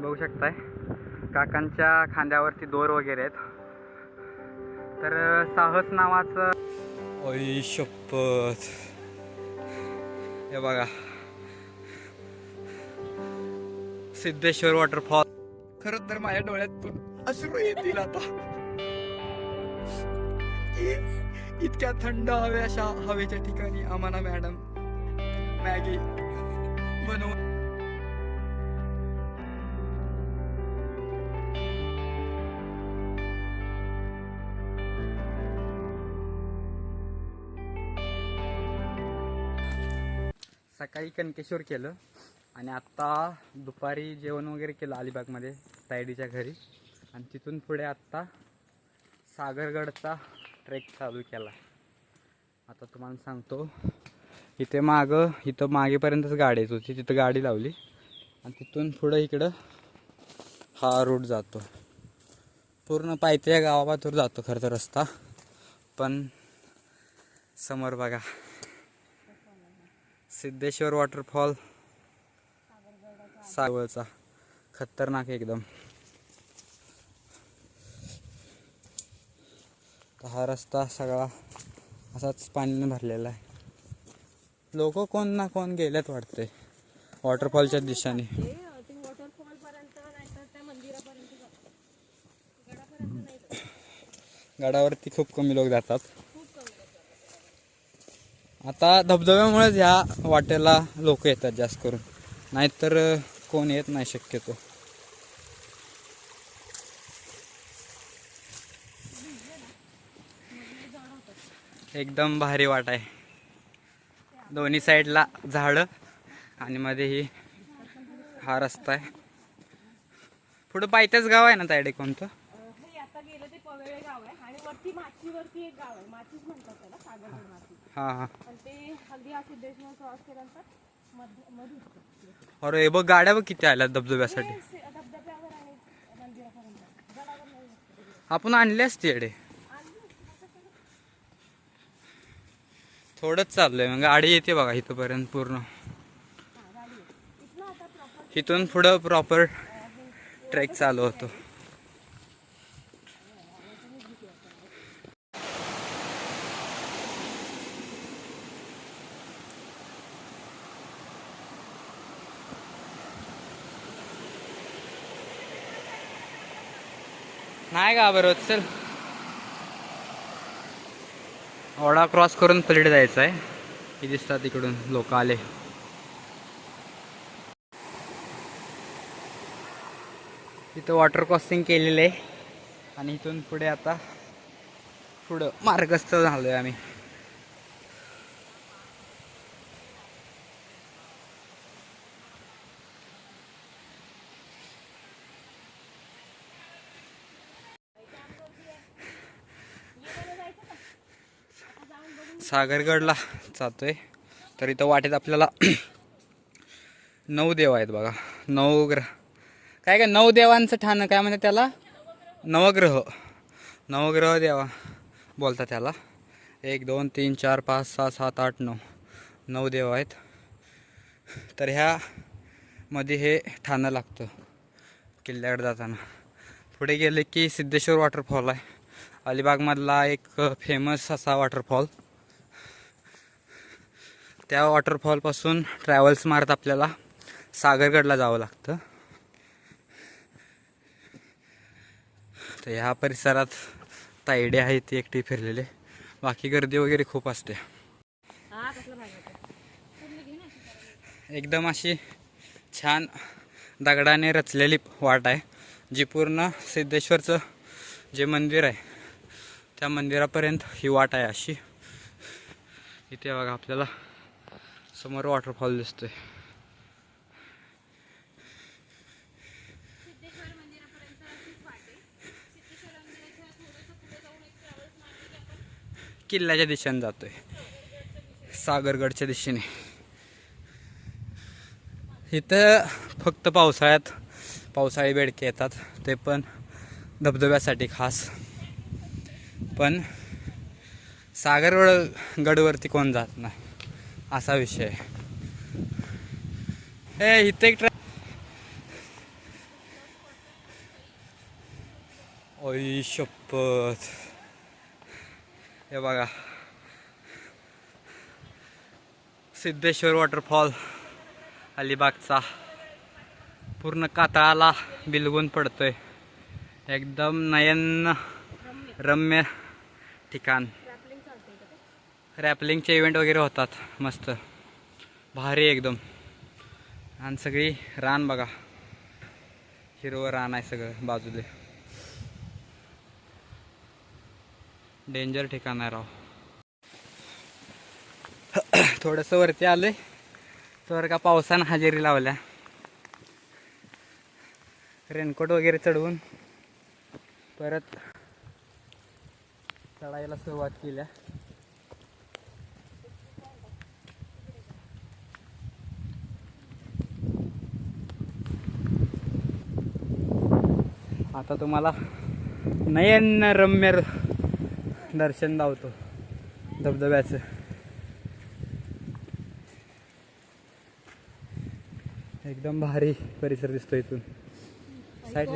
बघू शकताय. काकांच्या खांद्यावरती दोर वगैरे आहेत. तर साहस नावाचं ओय शपथ. हे बघा. सिद्धेश्वर वॉटरफॉल. खर तर माझ्या डोळ्यातून अश्रू येतील आता. इतक्या थंड हव्याशा हवेच्या ठिकाणी आम्हाला मॅडम मॅगी. बनवून. सकाळी कणकेश्वर केलं आणि आत्ता दुपारी जेवण वगैरे केलं अलिबागमध्ये तायडीच्या घरी. आणि तिथून पुढे आत्ता सागरगडचा ट्रेक चालू केला. आता तुम्हाला सांगतो इथे मागं इथं मागेपर्यंतच गाडी येत होती तिथं गाडी लावली. आणि तिथून पुढं इकडं हा रूट जातो. पूर्ण पायथ्या या गावापातूर जातो खरं तर रस्ता. पण समोर बघा. सिद्धेश्वर वॉटरफॉल सावळचा. खतरनाक एकदम. हा रस्ता सगळा असाच पाण्याने भरलेला आहे. लोक कोण ना कोण गेलेत वाटते वॉटरफॉलच्या दिशेने. गडावरती खूप कमी लोक जातात. आता धबधब्यामुळेच ह्या वाटेला लोक येतात जास्त करून. नाहीतर कोण येत नाही शक्यतो. एकदम भारी वाट आहे. दोन्ही साईडला झाडं आणि मध्ये ही हा रस्ता आहे. पुढं पायथ्याच गाव आहे ना तायडे कोणतं? हा हा. अरे बघ गाड्या बघ किती आल्या धबधब्यासाठी. आपण आणले असते थोडंच चाललंय. मग गाडी येते बघा इथंपर्यंत पूर्ण. इथून पुढं प्रॉपर ट्रेक चालू होतो. नाही का बरोबर चल. ओढा क्रॉस करून पलीकडे जायचं आहे. हे दिसतात इकडून लोक आले. तिथं वॉटर क्रॉसिंग केलेलं आहे. आणि इथून पुढे आता पुढं मार्गस्थ झालो आहे आम्ही. सागरगडला जातोय. तर इथं वाटेत आपल्याला नऊ देव आहेत बघा. नऊ ग्रह. काय काय? नऊ देवांचं ठाणं काय म्हणते त्याला? नवग्रह. नवग्रह देवा बोलतात त्याला. एक दोन तीन चार पाच सहा सात आठ नऊ. नऊ देव आहेत. तर ह्यामध्ये हे ठाणं लागतं किल्ल्याकडे जाताना. पुढे गेले की सिद्धेश्वर वॉटरफॉल आहे. अलिबागमधला एक फेमस असा वॉटरफॉल त्या वॉटरफॉलपासून ट्रॅव्हल्स मारत आपल्याला सागरगडला जावं लागतं. तर ह्या परिसरात तायडे आहेत ती एकटी फिरलेले. बाकी गर्दी वगैरे खूप असते. एकदम अशी छान दगडाने रचलेली वाट आहे जी पूर्ण सिद्धेश्वरचं जे मंदिर आहे त्या मंदिरापर्यंत ही वाट आहे अशी. इथे बघा आपल्याला. समोर वॉटरफॉल दिसतोय. किल्ल्याच्या दिशेने जातोय. सागरगडच्या दिशेने. इथं फक्त पावसाळ्यात पावसाळी बेडके येतात. ते पण धबधब्यासाठी खास. पण सागरगड गडवरती कोण जात नाही. असा विषय ए इथे एक ट्रॅ ओई शपथ. हे बघा. सिद्धेश्वर वॉटरफॉल अलिबागचा. पूर्ण कातळाला बिलगून पडतोय. एकदम नयन रम्य ठिकाण ट्रॅपलिंग चालते का ते? रॅपलिंगचे इव्हेंट वगैरे होतात मस्त. भारी एकदम. आणि सगळी रान बघा. हिरवं रान आहे सगळं बाजूले. डेंजर ठिकाण आहे राव. थोडंसं वरती आले तर का पावसानं हजेरी लावल्या. रेनकोट वगैरे चढवून परत चढायला सुरुवात केल्या. आता तुम्हाला नयन रम्य दर्शन लावतो धबधब्याचं. एकदम भारी परिसर दिसतो इथून. साईड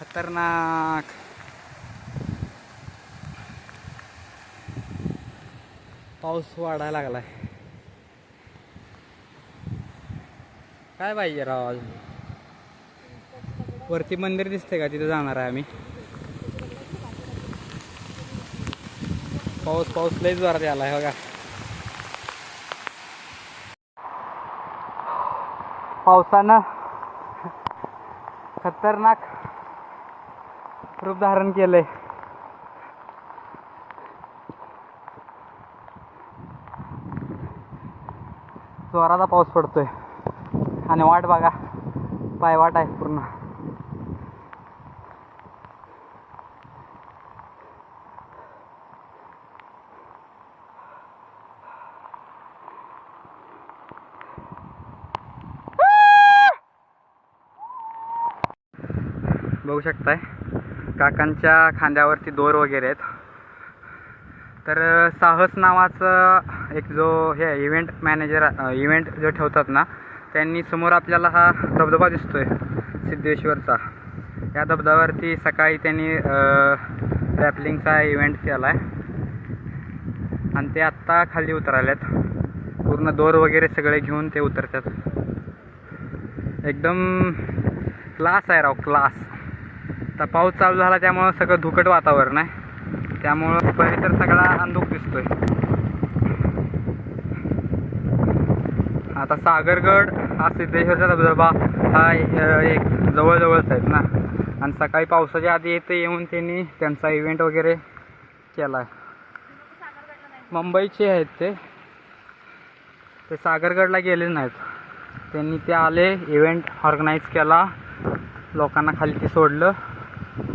खतरनाक. पाऊस वाढायला लागलाय. काय पाहिजे राव अजून वरती मंदिर दिसते का? तिथे जाणार आहे आम्ही. पाऊस पाऊस लईच जोरात आलाय बघा हो पावसानं खतरनाक रूप धारण केलंय. जोराचा पाऊस पडतोय. आणि वाट बघा. पायवाट आहे पूर्ण. बघू शकताय काकांच्या खांद्यावरती दोर वगैरे आहेत. तर साहस नावाचं एक जो हे इव्हेंट मॅनेजर इव्हेंट जो ठेवतात ना त्यांनी समोर आपल्याला हा धबधबा दिसतोय सिद्धेश्वरचा. या धबधब्यावरती सकाळी त्यांनी रॅपलिंगचा इव्हेंट केला आहे आणि ते आत्ता खाली उतराल्यात पूर्ण दोर वगैरे सगळे घेऊन ते उतरतात. एकदम क्लास आहे राव क्लास आता पाऊस चालू झाला त्यामुळं सगळं धुकट वातावरण आहे. त्यामुळं परिसर सगळा अंधुक दिसतोय. आता सागरगड हा सिद्धेश्वरचा धबधबा हा एक जवळजवळच आहेत ना. आणि सकाळी पावसाच्या आधी इथे येऊन त्यांनी त्यांचा इव्हेंट वगैरे केला आहे मुंबईचे आहेत ते. ते सागरगडला गेले नाहीत. त्यांनी ते आले इव्हेंट ऑर्गनाईज केला. लोकांना खाली ते सोडलं.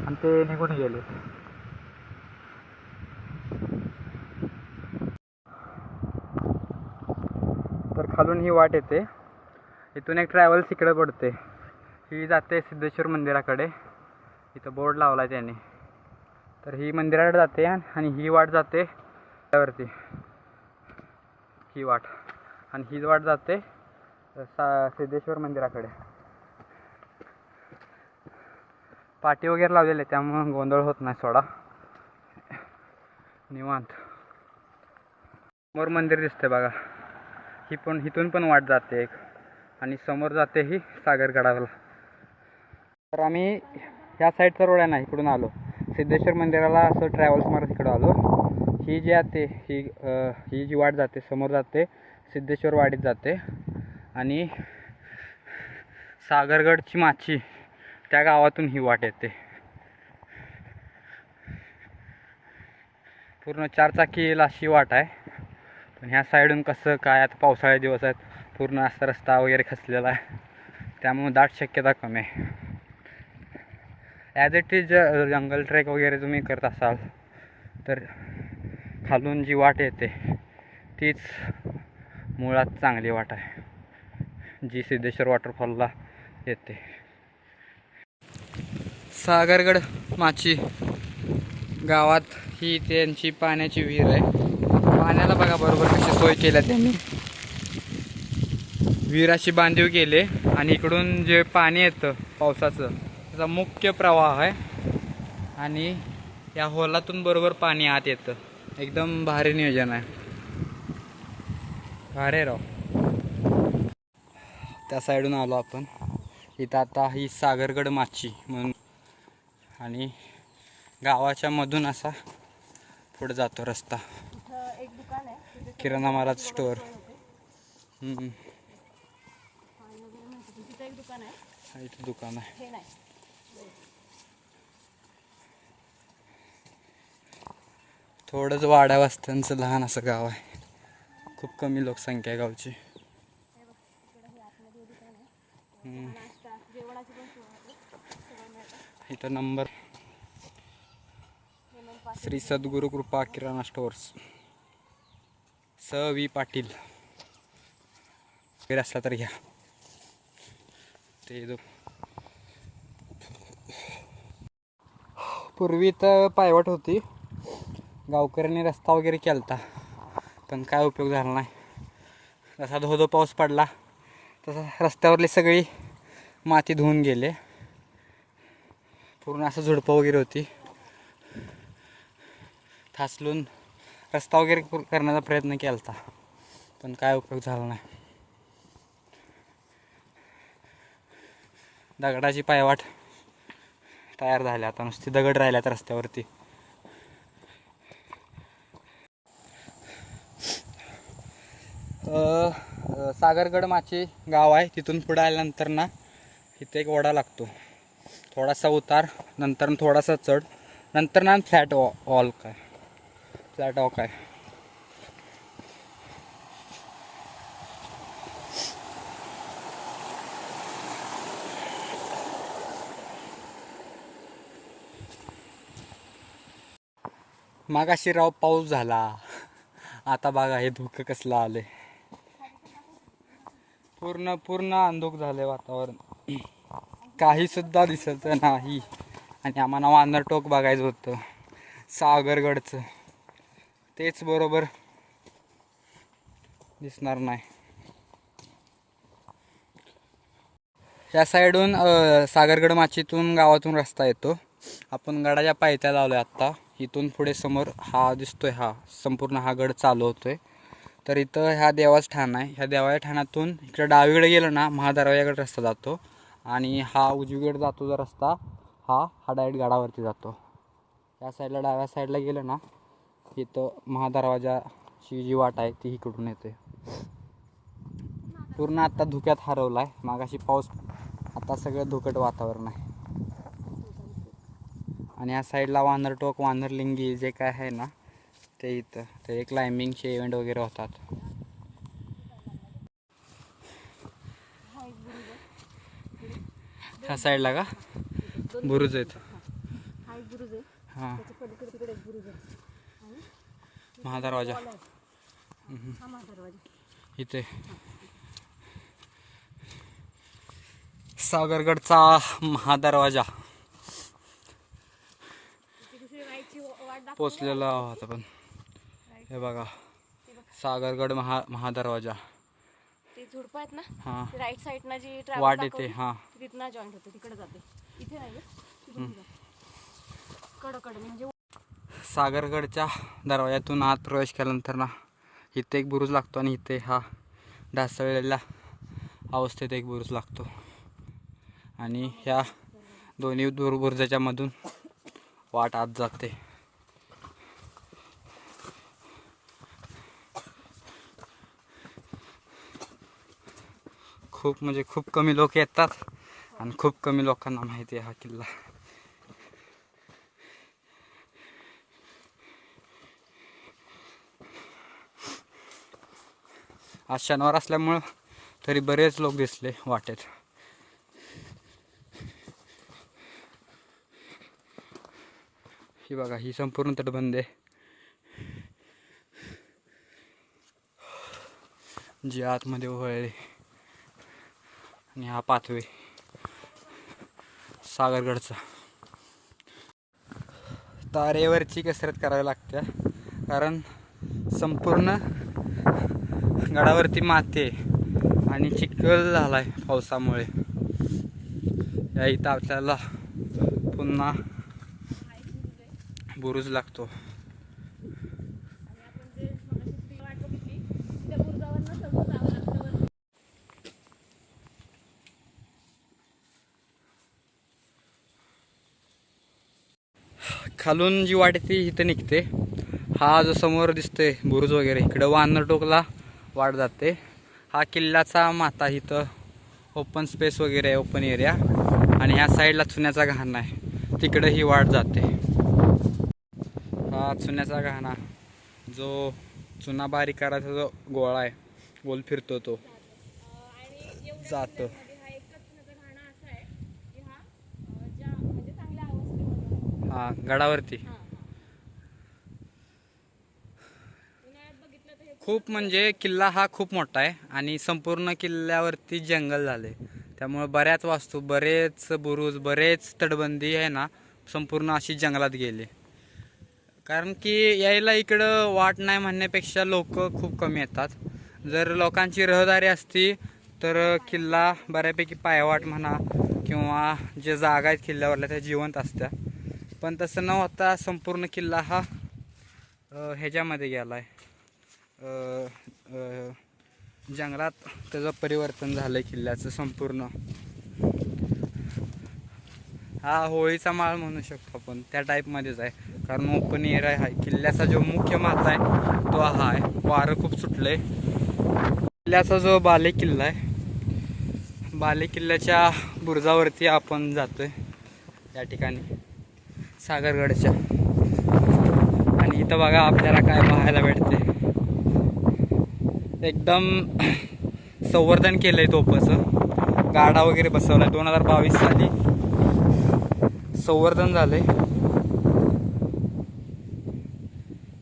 आणि ते निघून गेले तर खालून ही वाट येते. इथून एक ट्रॅव्हल्स इकडे पडते. ही जाते सिद्धेश्वर मंदिराकडे. इथं बोर्ड लावला त्याने. तर ही मंदिराकडे जाते आणि ही वाट जाते त्यावरती. ही वाट. आणि ही वाट जाते सा सिद्धेश्वर मंदिराकडे. पाटी वगैरे लावलेले त्यामुळं गोंधळ होत नाही सोडा. निवांत. मोर मंदिर दिसते बघा. ही पण इथून पण वाट जाते एक. आणि समोर जाते ही सागरगडाला तर आम्ही ह्या साईडचा रोड आहे ना इकडून आलो. सिद्धेश्वर मंदिराला असं ट्रॅव्हल्स मारत इकडं आलो. ही जी आहे ही ही जी वाट जाते समोर जाते सिद्धेश्वर वाडीत जाते. आणि सागरगडची माची त्या गावातून ही वाट येते. पूर्ण चारचाकी येईल अशी वाट आहे. पण ह्या साईडून कसं काय आता पावसाळे दिवस आहेत पूर्ण असा रस्ता वगैरे खचलेला आहे. त्यामुळे दाट शक्यता कमी आहे. ॲज इट इज जंगल ट्रेक वगैरे तुम्ही करत असाल तर खालून जी वाट येते तीच मुळात चांगली वाट आहे. जी सिद्धेश्वर वॉटरफॉलला येते. सागरगड माची गावात ही त्यांची पाण्याची विहीर आहे. पाण्याला बघा बरोबर कशी सोय केल्या त्यांनी. विराशी बांधीव केले आणि इकडून जे पाणी येतं पावसाचं त्याचा मुख्य प्रवाह आहे. आणि या होलातून बरोबर पाणी आत येतं. एकदम भारी नियोजन आहे. भारी राव. त्या साईडून आलो आपण. इथं आता ही सागरगड माची म्हणून. आणि गावाच्या मधून असा पुढे जातो रस्ता इथं एक दुकान आहे तिथे किराणा मालाचं स्टोअर. हा इथं दुकान आहे. हे थोडंच वाड्या वस्त्यांचं लहान असं गाव आहे. खूप कमी लोकसंख्या आहे गावची. इथं नंबर. श्री सद्गुरु कृपा किराणा स्टोअर्स. स वी पाटील. वेळ असला तर घ्या. ते जो पूर्वी तर पायवाट होती. गावकऱ्यांनी रस्ता वगैरे केलता. पण काय उपयोग झाला नाही. जसा धो धो पाऊस पडला तसा रस्त्यावरली सगळी माती धुवून गेले. पूर्ण असं झुडपं वगैरे होती. थासलून रस्ता वगैरे करण्याचा प्रयत्न केला होता पण काय उपयोग झाला नाही. दगडाची पायवाट तयार झाली. आता नुसती दगड राहिल्यात रस्त्यावरती. सागरगड माचे गाव आहे. तिथून पुढे आल्यानंतर ना इथे एक वडा लागतो. थोडासा उतार नंतर थोडासा चढ नंतर ना फ्लॅट वॉ वॉल काय. आपला वॉक आहे. मागाशी राव पाऊस झाला. आता बघा हे धुकं कसलं आले पूर्ण पूर्ण अंधुक झाले वातावरण. काही सुद्धा दिसत नाही. आणि आम्हाला वानर टोक बघायचं होतं. सागरगडचं. तेच बरोबर दिसणार नाही. या साईडून सागरगड माचीतून गावातून रस्ता येतो. आपण गडाच्या पायथ्या लावलोय आत्ता. इथून पुढे समोर हा दिसतोय हा संपूर्ण हा गड चालू होतोय तर इथं ह्या देवाचं ठाण आहे. ह्या देवाच्या ठाण्यातून इकडे डावीकडे गेलं ना महादरवाजाकडे रस्ता जातो. आणि हा उजवीकडे जातो जो रस्ता हा हा डायरेक्ट गडावरती जातो. या साईडला डाव्या साईडला गेलं ना इथं महादरवाजाची जी वाट आहे ती इकडून येते. पूर्ण आता धुक्यात हरवला आहे मागाशी पाऊस आता सगळं धुकट वातावरण आहे. आणि या साईडला वानरटोक वानरलिंगी जे काय आहे ना ते इथं. ते क्लाइम्बिंगचे इव्हेंट वगैरे होतात. ह्या साईडला का? बुरुज आहेत हा एक बुरुज आहे हां त्याच्या पलीकडे तिकडे एक बुरुज आहे आणि महादरवाजा. इथे. सागरगडचा महादरवाजा. पोचलेला आहोत आपण. हे बघा. सागरगड महा महादरवाजा. ते झुडपं आहेत ना? हां. ते राईट साईडनं जी वाट येते हां. तिथनं जॉईंट होते तिकडे जाते. इथे नाही आहे, तिथून जाते. कडं कडं म्हणजे सागरगडच्या दरवाज्यातून आत प्रवेश केल्यानंतर ना इथे एक बुरुज लागतो आणि इथे हा ढासळलेल्या अवस्थेत एक बुरुज लागतो. आणि ह्या दोन्ही दूर बुरुजाच्या मधून वाट आत जाते. खूप म्हणजे खूप कमी लोक येतात आणि खूप कमी लोकांना माहिती आहे हा किल्ला. आज शनिवार असल्यामुळं तरी बरेच लोक दिसले वाटेत. ही बघा ही संपूर्ण तटबंद आहे. जी आतमध्ये वळले आणि हा पाथवे सागरगडचा. तारेवरची कसरत करावी लागते कारण संपूर्ण गडावरती माती आणि चिखल झाला आहे पावसामुळे. या इथं आपल्याला पुन्हा बुरुज लागतो. खालून जी वाट ती इथं निघते. हा जो समोर दिसतोय बुरुज वगैरे इकडं वानर टोकला वाढ जाते. हा किल्ल्याचा माता इथं ओपन स्पेस वगैरे आहे ओपन एरिया आणि ह्या साईडला चुन्याचा घाण आहे. तिकडं ही जाते. हा चुन्याचा घाणा जो चुना बारीक करायचा जो गोळा आहे गोल फिरतो तो. जातो. हां गडावरती. हा पुण्याचा घाणा असा आहे की हा अं, ज्या म्हणजे चांगल्या अवस्थेमध्ये आहे. हा गडावरती हा, हा. उन्हाळ्यात बघितलं तर हे खूप म्हणजे किल्ला हा खूप मोठा आहे आणि संपूर्ण किल्ल्यावरती जंगल झाले त्यामुळं बऱ्याच वास्तू बरेच बुरुज बरेच तटबंदी आहे ना संपूर्ण अशी जंगलात गेली. कारण की यायला इकडं वाट नाही म्हणण्यापेक्षा लोक खूप कमी येतात. जर लोकांची रहदारी असती तर किल्ला बऱ्यापैकी पायवाट म्हणा किंवा जे जागा आहेत किल्ल्यावरल्या त्या जिवंत असत्या. पण तसं न होता संपूर्ण किल्ला हा ह्याच्यामध्ये गेला आहे जंगलात त्याचं परिवर्तन झालं आहे किल्ल्याचं संपूर्ण. हा होळीचा माळ म्हणू शकतो आपण. त्या टाईपमध्येच आहे. कारण ओपन एअर आहे किल्ल्याचा जो मुख्य माथा आहे तो हा आहे. वारं खूप सुटलंय. किल्ल्याचा जो बाले किल्ला आहे बाले किल्ल्याच्या बुरुजावरती आपण जातोय. या ठिकाणी. सागरगडच्या. आणि इथं बघा आपल्याला काय पाहायला भेटते एकदम संवर्धन केलं आहे तोपाचं. गाडा वगैरे बसवलाय. दोन हजार बावीस साली. संवर्धन झालंय.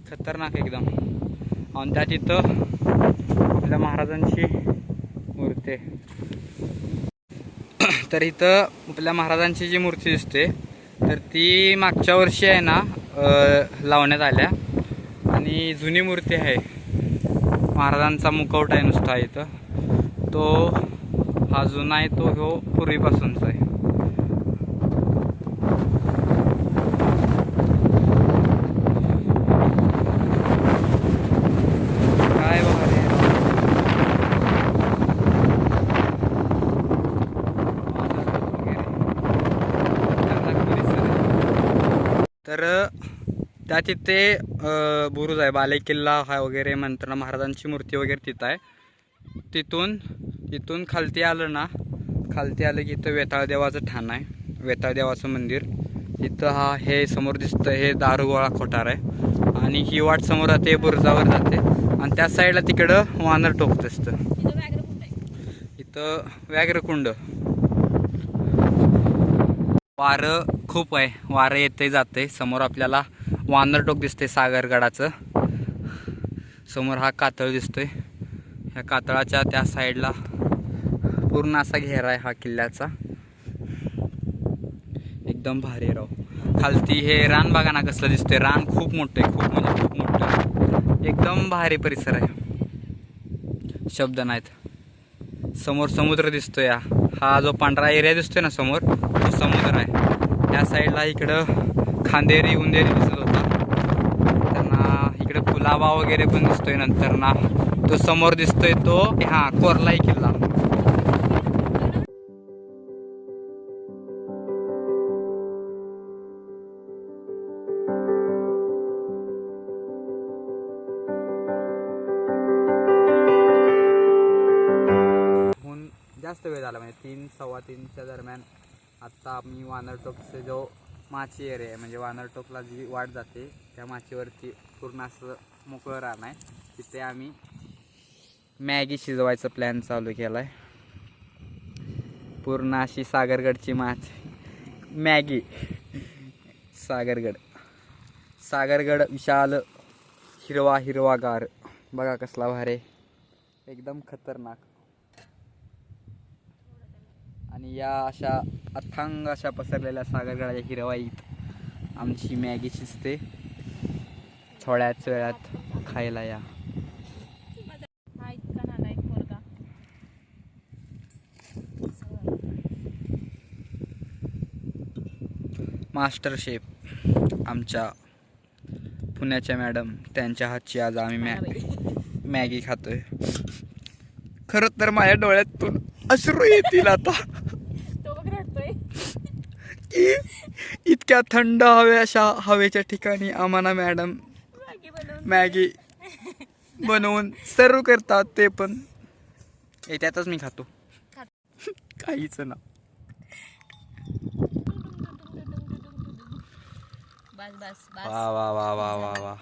खतरनाक एकदम. आणि त्या तिथं आपल्या महाराजांची मूर्ती आहे. तर इथं आपल्या महाराजांची जी मूर्ती दिसते तर ती मागच्या वर्षी आहे ना लावण्यात आल्या. आणि जुनी मूर्ती आहे. महाराजांचा मुखवटा आहे नुसता इथं. तो हा जुना आहे तो ह्यो पूर्वीपासूनचा आहे. काय तर त्या तिथे बुरुज आहे बाले किल्ला हा वगैरे मंत्र महाराजांची मूर्ती वगैरे तिथं आहे. तिथून तिथून खालती आलं ना खालती आलं की इथं वेताळ देवाचं ठाण आहे. वेताळ देवाचं मंदिर. इथं हा हे समोर दिसतं हे दारुगोळा खोटार आहे. आणि ही वाट समोर जाते बुरुजावर जाते. आणि त्या साईडला तिकडं वानर टोकत असतं. इथं व्याघ्रकुंड आहे. इथं व्याघ्रकुंड. वारं खूप आहे. वारं येते जाते समोर आपल्याला वानरटोक दिसते सागरगडाचं समोर हा कातळ दिसतोय. ह्या कातळाच्या त्या साईडला पूर्ण असा घेरा आहे हा किल्ल्याचा. एकदम भारी राव. खालती हे रान बघाना कसलं दिसतंय. रान खूप मोठं आहे खूप म्हणजे खूप मोठं एकदम भारी परिसर आहे. शब्द नाहीत. समोर समुद्र दिसतोय हा. हा जो पांढरा एरिया दिसतोय ना समोर तो समुद्र आहे. त्या साईडला इकडं खांदेरी उंदेरी दिसत होता. त्यांना इकडे कुलाबा वगैरे पण दिसतोय नंतर ना तो समोर दिसतोय तो हा कोरलाई किल्ला. होऊन जास्त वेळ झाला म्हणजे तीन सव्वा तीनच्या दरम्यान आत्ता आम्ही वानरटोकचे जो माची एरिया आहे. म्हणजे वानरटोकला जी वाट जाते त्या माचीवरती पूर्ण असं मोकळं रान आहे. तिथे आम्ही मॅगी शिजवायचा प्लॅन चालू केला आहे पूर्ण अशी सागरगडची माच. मॅगी. सागरगड. सागरगड विशाल हिरवा हिरवागार. बघा कसला भारे एकदम खतरनाक. आणि या अशा अथांग अशा पसरलेल्या सागरगडाच्या हिरवाईत आमची मॅगी शिजते. थोड्याच वेळात खायला या. मास्टर शेफ आमच्या पुण्याच्या मॅडम त्यांच्या हातची आज आम्ही मॅ मॅगी खातोय. खरं तर माझ्या डोळ्यातून अश्रू येतील आता. इतक्या थंड हव्याशा हवेच्या ठिकाणी आम्हाला मॅडम मॅगी बनवून सर्व करतात ते पण. हे त्यातच मी खातो. काहीच ना. बस बस बस. वा वा वा वा वा वा.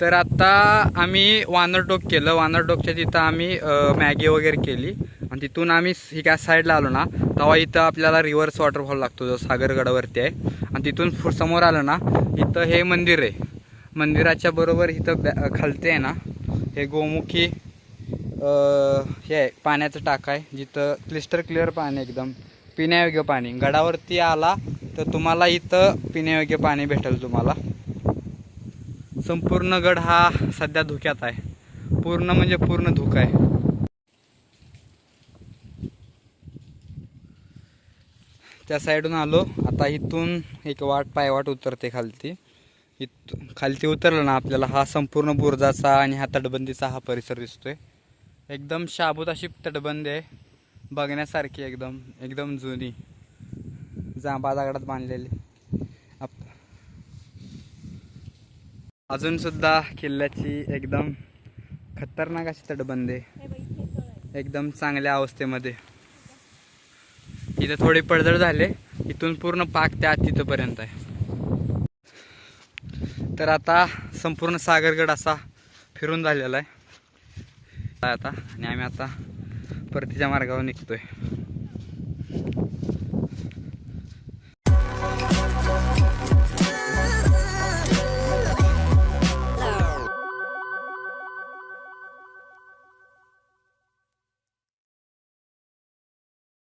तर आता आम्ही वानरडोक केलं. वानरडोकच्या तिथं आम्ही मॅगी वगैरे केली. आणि तिथून आम्ही ही काय साईडला आलो ना तेव्हा इथं आपल्याला रिव्हर्स वॉटरफॉल लागतो जो सागरगडावरती आहे. आणि तिथून समोर आलं ना इथं हे मंदिर आहे. मंदिराच्या बरोबर इथं बॅ- खालते आहे ना हे गोमुखी हे आहे पाण्याचं टाक आहे. जिथं क्लिस्टर क्लिअर पाणी आहे एकदम पिण्यायोग्य पाणी. गडावरती आला तर तुम्हाला इथं पिण्यायोग्य पाणी भेटेल तुम्हाला. संपूर्ण गड हा सध्या धुक्यात आहे. पूर्ण म्हणजे पूर्ण धुक आहे. त्या साईडून आलो. आता इथून एक वाट पायवाट उतरते खालती. इत खालती उतरलं ना आपल्याला हा संपूर्ण बुरजाचा आणि हा तटबंदीचा हा परिसर दिसतोय. एकदम शाबूत अशी तटबंदी आहे. बघण्यासारखी एकदम एकदम जुनी. जांबा दगडात बांधलेली. अजून सुद्धा किल्ल्याची एकदम खतरनाक अशी तटबंदी. आहे आहे एकदम चांगल्या अवस्थेमध्ये. इथं थोडे पडझड झाले. इथून पूर्ण पाक त्या तिथंपर्यंत आहे. तर आता संपूर्ण सागरगड असा फिरून झालेला आहे. आता आणि आम्ही आता परतीच्या मार्गावर निघतोय.